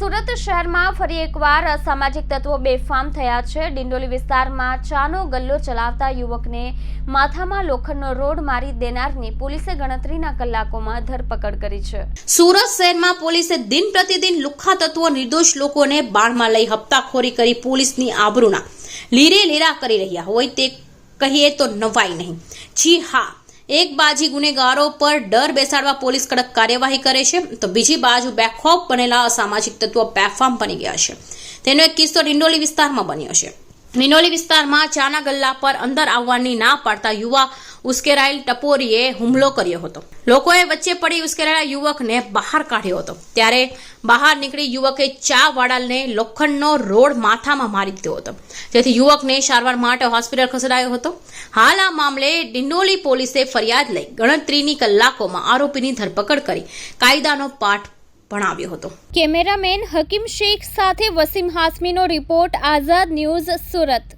સુરત શહેરમાં ફરી એકવાર અસામાજિક તત્વો બેફામ થયા છે. ડિંડોલી વિસ્તારમાં ચાનો ગલ્લો ચલાવતા યુવકને માથામાં લોખંડનો રોડ મારી દેનારની પોલીસે ગણતરીના કલાકોમાં ધરપકડ કરી છે. સુરત શહેરમાં પોલીસે દિન પ્રતિદિન લુખ્ખા તત્વો, નિર્દોષ લોકોને બાળમાં લઈ હપ્તાખોરી કરી પોલીસની આબરૂના લીરે લીરા કરી રહ્યા હોય તે કહીએ તો નવાઈ નહીં. જી હા એક બાજી ગુનેગારો પર ડર બેસાડવા પોલીસ કડક કાર્યવાહી કરે છે. તો બીજી બાજુ બેખોફ બનેલા અસામાજિક તત્વો બેફામ બની ગયા છે. તેનો એક કિસ્સો ડિંડોલી વિસ્તારમાં બન્યો છે. નિનોલી વિસ્તારમાં ચાના ગલ્લા પર અંદર આવવાની ના પાડતા યુવા ઉશ્કેરાયેલ ટપોરીએ હુમલો કર્યો હતો. લોકોએ વચ્ચે પડી ઉશ્કેરાયેલા યુવકને બહાર કાઢ્યો હતો. ત્યારે બહાર નીકળી યુવકે ચા વાડાલને લોખંડનો રોડ માથામાં મારી દીધો હતો. જેથી યુવકને સારવાર માટે હોસ્પિટલ ખસેડાયો હતો. હાલ આ મામલે ડિંડોલી પોલીસે ફરિયાદ લઈ ગણતરીની કલાકોમાં આરોપીની ધરપકડ કરી કાયદાનો પાઠ ભણાવ્યો હતો. કેમેરામેન હકીમ શેખ સાથે વસીમ હાસમીનો રિપોર્ટ આઝાદ ન્યૂઝ સુરત.